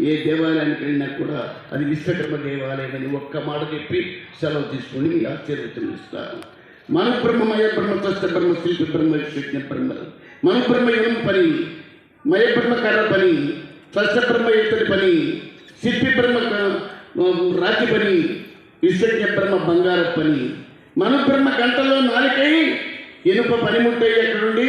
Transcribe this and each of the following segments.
ఏ దేవాలయానికి వెళ్ళినా కూడా అది విశ్వకర్మ దేవాలయం అని ఒక్క మాట చెప్పి సెలవు తీసుకుని మీ ఆశీర్వదిస్తాను మన బ్రహ్మమయ బ్రహ్మ త్వస్త బ్రహ్మ శిల్పి బ్రహ్మ. విశ్వజ్ఞ బ్రహ్మ మన బ్రహ్మ ఏం పని మయ బ్రహ్మ కర్ర పని త్వస్త బ్రహ్మ ఇతడి పని శిల్పి బ్రహ్మ రాతి పని విశ్వజ్ఞ బ్రహ్మ బంగారు పని. మన బ్రహ్మ గంటలో నాలుకై ఇనుప పనిముట్టే ఎక్కడుండి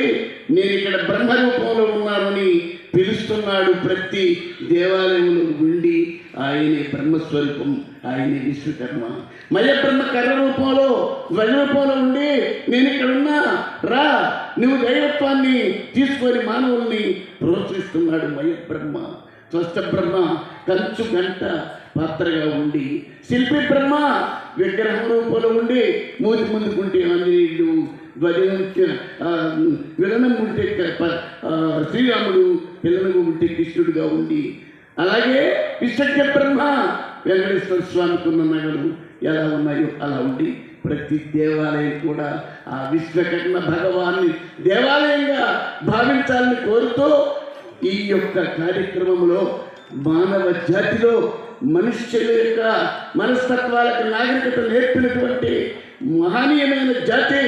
నేను ఇక్కడ బ్రహ్మరూపంలో ఉన్నానని పిలుస్తున్నాడు ప్రతి దేవాలయంలో ఉండి ఆయనే బ్రహ్మస్వరూపం ఆయనే విశ్వకర్మ. మయ బ్రహ్మ కర్ర రూపంలో ధ్వజ రూపంలో ఉండి నేను ఇక్కడ ఉన్నా రా నువ్వు దైవత్వాన్ని తీసుకొని మానవుల్ని ప్రోత్సహిస్తున్నాడు మయ బ్రహ్మ స్వస్థ బ్రహ్మ కంచు గంట పాత్రగా ఉండి శిల్పి బ్రహ్మ విగ్రహం రూపంలో ఉండి మూతి ముందుకుంటే ఆంజనేయుడు ధ్వజించిన విలనం ఉంటే శ్రీరాముడు పిల్లనకు ఉంటే కృష్ణుడిగా ఉండి అలాగే విశ్వజ్ఞ బ్రహ్మ వెంకటేశ్వర స్వామికి ఉన్న నగలు ఎలా ఉన్నాయో అలా ఉండి ప్రతి దేవాలయం కూడా ఆ విశ్వకర్మ భగవాన్ని దేవాలయంగా భావించాలని కోరుతూ ఈ యొక్క కార్యక్రమంలో మానవ జాతిలో మనుష్యుల యొక్క మనస్తత్వాలకు నాగరికత నేర్పినటువంటి మహనీయమైన జాతి